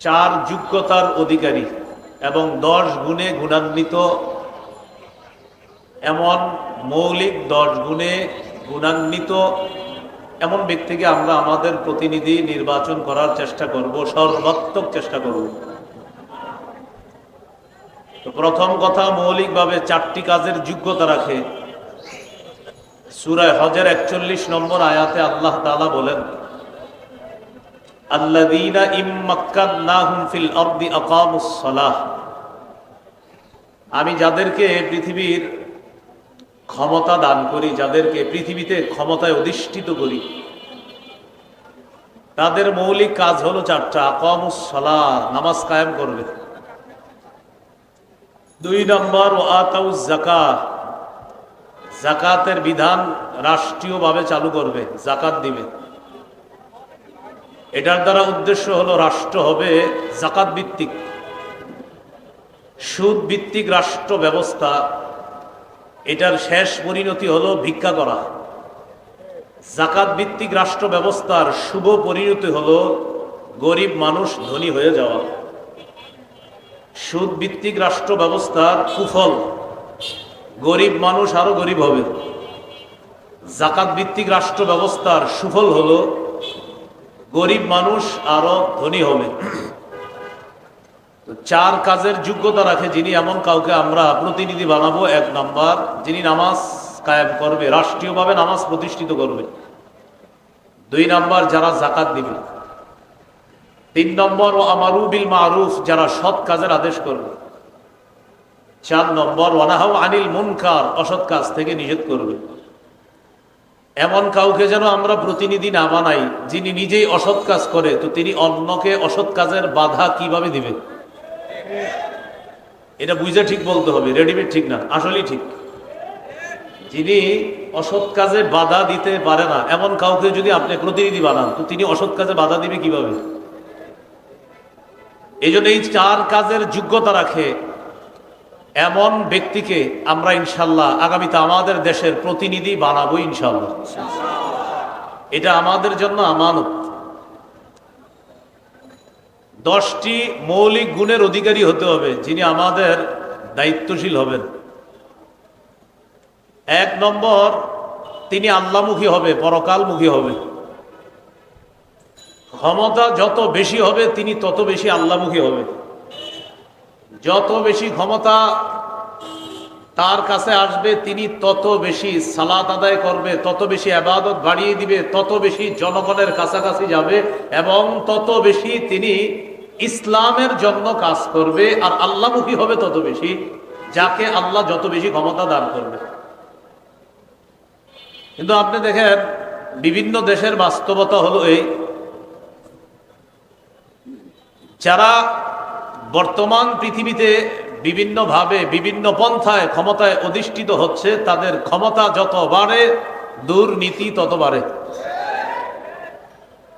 চার যোগ্যতার অধিকারী এবং দশ গুণে গুণান্বিত এমন মৌলিক দশ গুণে গুণান্বিত এমন ব্যক্তিকে আমরা আমাদের প্রতিনিধি নির্বাচন করার চেষ্টা করব, সর্বাত্মক চেষ্টা করব। তো প্রথম কথা, মৌলিকভাবে চারটি কাজের যোগ্যতা রাখে। সুরায় হজের একচল্লিশ নম্বর আয়াতে আল্লাহ তালা বলেন আমি যাদেরকে পৃথিবীর ক্ষমতা দান করি, যাদেরকে পৃথিবীতে ক্ষমতায় অধিষ্ঠিত করি, তাদের মৌলিক কাজ হলো চারটা, আকামুস সালাহ, নামাজ কায়েম করবে। দুই নম্বর ও আতাউজ জাকাত জাকাতের বিধান রাষ্ট্রীয়ভাবে চালু করবে জাকাত দিবে। এটার দ্বারা উদ্দেশ্য হলো রাষ্ট্র হবে জাকাত ভিত্তিক। সুদ ভিত্তিক রাষ্ট্র ব্যবস্থা, এটার শেষ পরিণতি হলো ভিক্ষা করা। জাকাত ভিত্তিক রাষ্ট্র ব্যবস্থার শুভ পরিণতি হলো গরিব মানুষ ধনী হয়ে যাওয়া। সুদ ভিত্তিক রাষ্ট্র ব্যবস্থার কুফল, গরিব মানুষ আরও গরিব হবে। জাকাত ভিত্তিক রাষ্ট্র ব্যবস্থার সুফল হলো গরিব মানুষ আরও ধনী হবে। চার কাজের যোগ্যতা রাখে যিনি, এমন কাউকে আমরা প্রতিনিধি বানাবো এক নাম্বার, যিনি নামাজ কায়েম করবে, রাষ্ট্রীয়ভাবে নামাজ প্রতিষ্ঠিত করবে। দুই নাম্বার, যারা জাকাত দিবে। তিন নম্বর, ও আমারু বিল মারুফ, যারা সৎ কাজের আদেশ করবে। চার নম্বর ওয়ানাহাও আনিল মুনকার, অসৎ কাজ থেকে নিষেধ করবে। এমন কাউকে যেন আমরা প্রতিনিধি না বানাই যিনি নিজেই অসৎ কাজ করে, তো তিনি অন্যকে অসৎ কাজের বাধা কীভাবে দিবে এটা বুঝে ঠিক বলতে হবে রেডিমেড ঠিক না, আসলেই ঠিক। যিনি অসৎ কাজে বাধা দিতে পারে না, এমন কাউকে যদি আপনি প্রতিনিধি বানান, তো তিনি অসৎ কাজে বাধা দিবে কীভাবে? এই জন্য এই চার কাজের যোগ্যতা রাখে এমন ব্যক্তিকে আমরা ইনশাল্লাহ আগামীতে আমাদের দেশের প্রতিনিধি বানাবো ইনশাল্লাহ। এটা আমাদের জন্য আমানত। দশটি মৌলিক গুণের অধিকারী হতে হবে, যিনি আমাদের দায়িত্বশীল হবেন। এক নম্বর, তিনি আল্লামুখী হবে, পরকালমুখী হবে। ক্ষমতা যত বেশি হবে, তিনি তত বেশি আল্লামুখী হবে। যত বেশি ক্ষমতা তার কাছে আসবে, তিনি তত বেশি সালাত আদায় করবে, তত বেশি আবাদত বাড়িয়ে দিবে, তত বেশি জনগণের কাছাকাছি যাবে এবং তত বেশি তিনি ইসলামের জন্য কাজ করবে আর আল্লাহমুখী হবে তত বেশি, যাকে আল্লাহ যত বেশি ক্ষমতা দান করবে। কিন্তু আপনি দেখেন, বিভিন্ন দেশের বাস্তবতা হলো এই। যারা বর্তমান পৃথিবীতে বিভিন্নভাবে, বিভিন্ন পন্থায় ক্ষমতায় অধিষ্ঠিত হচ্ছে, তাদের ক্ষমতা যত বাড়ে, দুর্নীতি তত বাড়ে।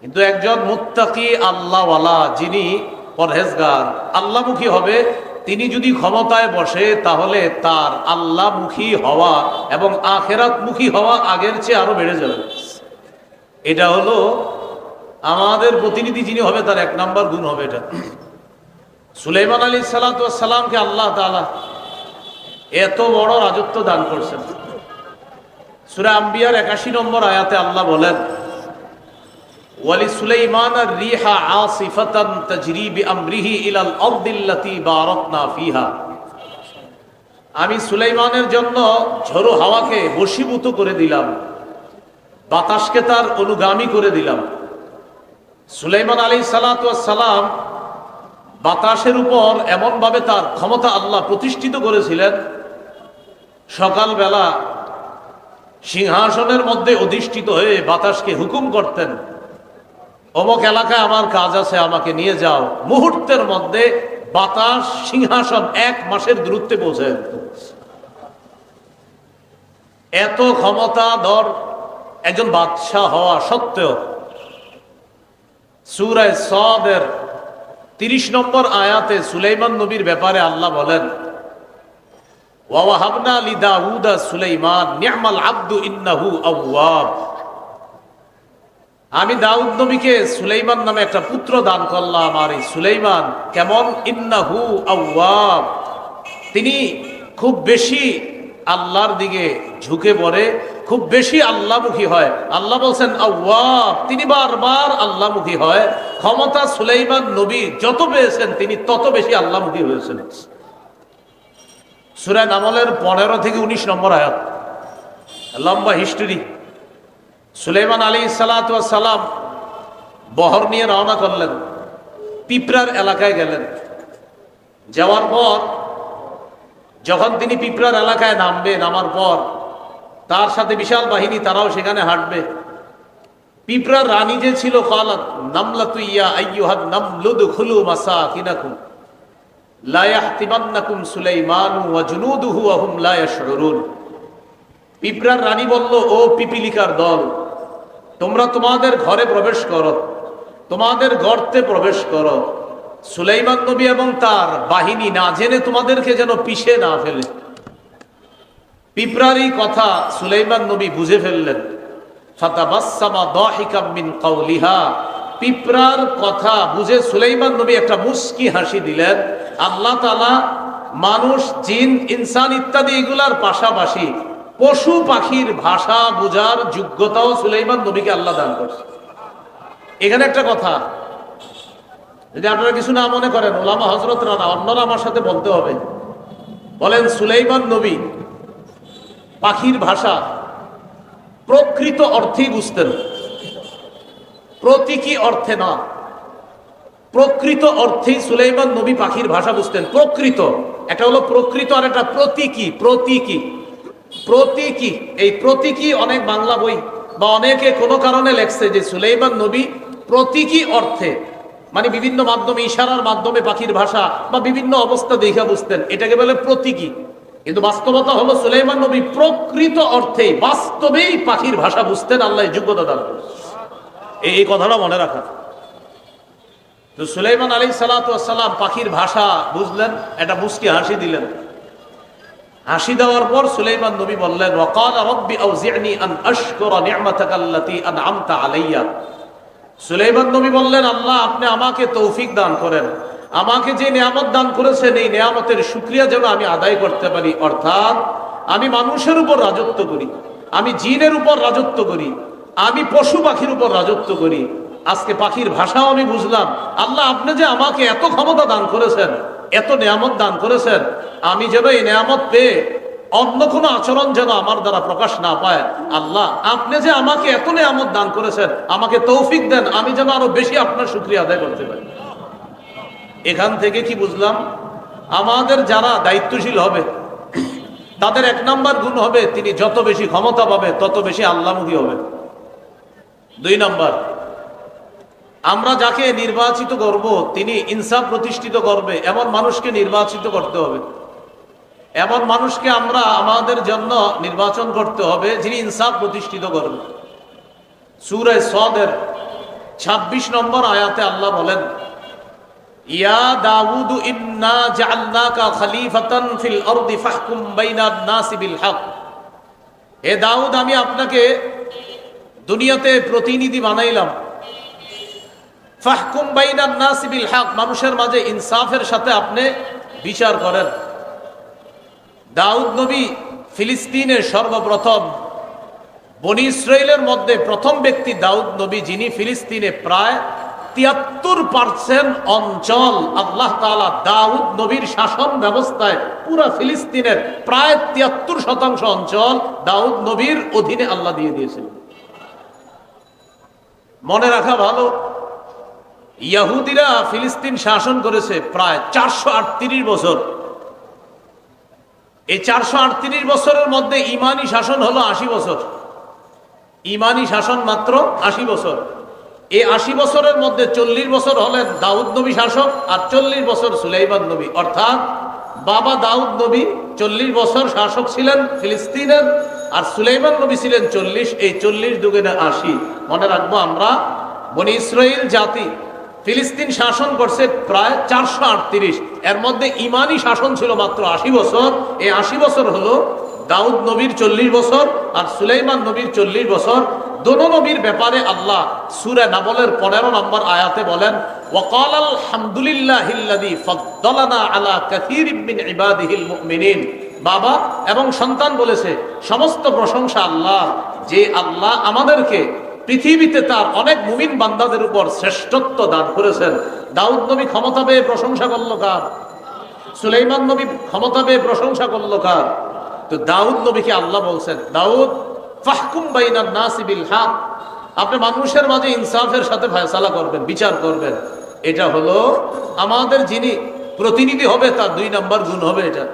কিন্তু একজন মুত্তাকি আল্লাহওয়ালা যিনি পরহেজগার, আল্লাহমুখী হবে, তিনি যদি ক্ষমতায় বসে, তাহলে তার আল্লাহমুখী হওয়া এবং আখেরাতমুখী হওয়া আগের চেয়ে আরও বেড়ে যাবে। এটা হলো আমাদের প্রতিনিধি যিনি হবে, তার এক নাম্বার গুণ হবে এটা। সুলাইমান আলী সালাতামকে আল্লাহ তালা এত বড় রাজত্ব দান করছেন। সুরা আম্বিয়ার একাশি নম্বর আয়াতে আল্লাহ বলেন, ওয়ালি সুলাইমান রিহা আসিফাতান তাজরিবি আমরিহি ইলাল আরদিল্লাতি ফিহা। আমি সুলাইমানের জন্য ঝড়ো হাওয়াকে বশীভূত করে দিলাম, বাতাসকে তার অনুগামী করে দিলাম। সুলাইমান আলী সালাম বাতাসের উপর এমনভাবে তার ক্ষমতা আল্লাহ প্রতিষ্ঠিত করেছিলেন, সকালবেলা সিংহাসনের মধ্যে অধিষ্ঠিত হয়ে বাতাসকে হুকুম করতেন, অমক এলাকায় আমার কাজ আছে, আমাকে নিয়ে যাও। মুহূর্তের মধ্যে বাতাস সিংহাসন এক মাসের দূরত্বে পৌঁছে এত ক্ষমতা ধর, একজন বাদশাহ হওয়া সত্ত্বেও সুরায় সদের তিরিশ নম্বর আয়াতে সুলাইমান নবীর ব্যাপারে আল্লাহ বলেন ওয়াহাবনা লি সুলাইমান নি'মাল আব্দু ইন্নাহু আউয়াব আমি দাউদ নবীকে সুলাইমান নামে একটা পুত্র দান করলাম, আর এই সুলাইমান কেমন? ইন্নাহু আউয়াব তিনি খুব বেশি আল্লাহর দিকে ঝুঁকে পড়ে, খুব বেশি আল্লাহমুখী হয়। আল্লাহ বলছেন আউয়াব তিনি বারবার আল্লাহমুখী হয়। ক্ষমতা সুলাইমান নবী যত পেয়েছেন, তিনি তত বেশি আল্লাহমুখী হয়েছেন। সুরা নামলের পনেরো থেকে উনিশ নম্বর আয়াত। লম্বা হিস্টোরি। সুলাইমান আলী সালাম বহর নিয়ে রওনা করলেন, পিঁপড়ার এলাকায় গেলেন। যাওয়ার পর, যখন তিনি পিঁপড়ার এলাকায় নামবে নামার পর তার সাথে বিশাল বাহিনী, তারাও সেখানে হাঁটবে। পিঁপড়ার রানী যে ছিল কালাত নামলা তুইয়া আইয়ুহাদ নামলুদ খুলু মাসা কিনাকুম লা ইয়াহতিমান্নাকুম সুলাইমানু ওয়া জুনুদুহু ওয়া হুম লা ইয়াশউরুন। পিঁপড়ার রানী বলল, ও পিপিলিকার দল, তোমরা তোমাদের ঘরে প্রবেশ করো, তোমাদের গর্তে প্রবেশ করো। সুলাইমান নবী এবং তার বাহিনী না জেনে তোমাদেরকে যেন পিষে না ফেলে। পিঁপড়ার কথা সুলাইমান নবী বুঝে ফেললেন। ফাতাবাসসামা দাহিকাম মিন কাউলিহা। পিঁপড়ার কথা বুঝে সুলাইমান নবী একটা মুস্কি হাসি দিলেন। আল্লাহ তালা মানুষ, জিন, ইনসান ইত্যাদি এগুলার পাশাপাশি পশু পাখির ভাষা বোঝার যোগ্যতাও সুলাইমান নবীকে আল্লাহ দান করছে। এখানে একটা কথা, যদি আপনারা কিছু না মনে করেন, ওলামা হজরত রানা অন্যরা আমার সাথে বলতে হবে। বলেন, সুলাইমান নবী পাখির ভাষা প্রকৃত অর্থেই বুঝতেন। প্রতীকী অর্থে না। প্রকৃত অর্থেই সুলাইমান নবী পাখির ভাষা বুঝতেন। প্রকৃত। একটা হলো প্রকৃত আর একটা প্রতীকী প্রতীকী। প্রতীকী। এই প্রতীকী অনেক বাংলা বই বা অনেকে কোনো কারণে লেখছে যে সুলাইমান নবী প্রতীকী অর্থে মানে বিভিন্ন মাধ্যমে, ইশারার মাধ্যমে পাখির ভাষা বা বিভিন্ন অবস্থা দেখা বুঝতেন। এটাকে বলে প্রতীকী। কিন্তু বাস্তবতা হলো সুলাইমান নবী প্রকৃত অর্থে বাস্তবেই পাখির ভাষা বুঝতেন, আল্লাহ যোগ্যতা করেছেন। এই কথাটা মনে রাখা। তো সুলাইমান আলী সালাতাম পাখির ভাষা বুঝলেন একটা মুস্কি হাসি দিলেন। হাসি দেওয়ার পর সুলাইমান নবী বললেন রব্বি আন আলাইয়া। সুলাইমান নবী বললেন, আল্লাহ, আপনি আমাকে তৌফিক দান করেন। আমাকে যে নিয়ামত দান করেছেন, এই নিয়ামতের শুক্রিয়া যেন আমি আদায় করতে পারি। অর্থাৎ, আমি মানুষের উপর রাজত্ব করি। আমি জিনের উপর রাজত্ব করি। আমি পশু পাখির উপর রাজত্ব করি। আজকে পাখির ভাষাও আমি বুঝলাম। আল্লাহ আপনি যে আমাকে এত ক্ষমতা দান করেছেন, এত নিয়ামত দান করেছেন, আমি যেন এই নিয়ামত পেয়ে অন্য কোনো আচরণ যেন আমার দ্বারা প্রকাশ না পায়। আল্লাহ, আপনি যে আমাকে এত নিয়ামত দান করেছেন, আমাকে তৌফিক দেন, আমি যেন আরও বেশি আপনার শুক্রিয়া আদায় করতে পারি। এখান থেকে কি বুঝলাম? আমাদের যারা দায়িত্বশীল হবে, তাদের এক নাম্বার গুণ হবে, তিনি যত বেশি ক্ষমতা পাবে, তত বেশি আল্লাহমুখী হবে। দুই নম্বর, আমরা যাকে নির্বাচিত করব, তিনি ইনসাফ প্রতিষ্ঠিত করবে, এমন মানুষকে নির্বাচিত করতে হবে। এমন মানুষকে আমরা আমাদের জন্য নির্বাচন করতে হবে, যিনি ইনসাফ প্রতিষ্ঠিত করবে সুরে সদের ২৬ নম্বর আয়াতে আল্লাহ বলেন, ইয়া দাউদ দাউদ, আমি আপনাকে দুনিয়াতে প্রতিনিধি বানাইলাম। ফাহকুম বাইনান নাসি বিল হক, মানুষের মাঝে ইনসাফের সাথে আপনি বিচার করেন। দাউদ নবী ফিলিস্তিনের সর্বপ্রথম, বনি ইসরায়েলের মধ্যে প্রথম ব্যক্তি দাউদ নবী, যিনি ফিলিস্তিনে প্রায় তিয়াত্তর পার্সেন্ট অঞ্চল আল্লাহ তাআলা দাউদ নবীর শাসন ব্যবস্থায় পুরা ফিলিস্তিনের প্রায় তিয়াত্তর শতাংশ অঞ্চল দাউদ নবীর অধীনে আল্লাহ দিয়ে দিয়েছিল মনে রাখা ভালো। ইয়াহুদিরা ফিলিস্তিন শাসন করেছে প্রায় চারশো বছর। এই চারশো আটত্রিশ বছরের মধ্যে ইমানি শাসন হলো আশি বছর। ইমানি শাসন মাত্র আশি বছর। এই আশি বছরের মধ্যে চল্লিশ বছর হলেন দাউদ নবী শাসক আর চল্লিশ বছর সুলাইমান নবী। অর্থাৎ বাবা দাউদ নবী চল্লিশ বছর শাসক ছিলেন ফিলিস্তিনের। আর সুলাইমান নবী ছিলেন চল্লিশ, এই চল্লিশ দুগুণে আশি। মনে রাখব আমরা, বনি ইসরায়েল জাতি ফিলিস্তিন শাসন করছে প্রায় চারশো আটত্রিশ। এর মধ্যে ইমানি শাসন ছিল মাত্র আশি বছর। এই আশি বছর হলো দাউদ নবীর চল্লিশ বছর আর সুলাইমান নবীর চল্লিশ বছর। দোনো নবীর ব্যাপারে আল্লাহ সুরে নাবলের পনেরো নম্বর আয়াতে বলেন ওয়াকাল আলহামদুলিল্লাহিল্লাযী ফাদ্দালানা আলা কাসীরিম মিন ইবাদিহিল মুমিনিন। বাবা এবং সন্তান বলেছে, সমস্ত প্রশংসা আল্লাহ যে আল্লাহ আমাদেরকে পৃথিবীতে তার অনেক মুমিন বান্দাদের উপর শ্রেষ্ঠত্ব দান করেছেন। দাউদ নবী ক্ষমতা পেয়ে প্রশংসা করল কার? সুলাইমান নবী ক্ষমতা পেয়ে প্রশংসা করল কার? তো দাউদ নবীকে আল্লাহ বলছেন, দাউদ, ফাহকুম বাইনান নাসি বিল হক। আপনি মানুষের মাঝে ইনসাফের সাথে ফয়সালা করবেন, বিচার করবেন। এটা হলো আমাদের যিনি প্রতিনিধি হবে, তার দুই নাম্বার গুণ হবে এটা।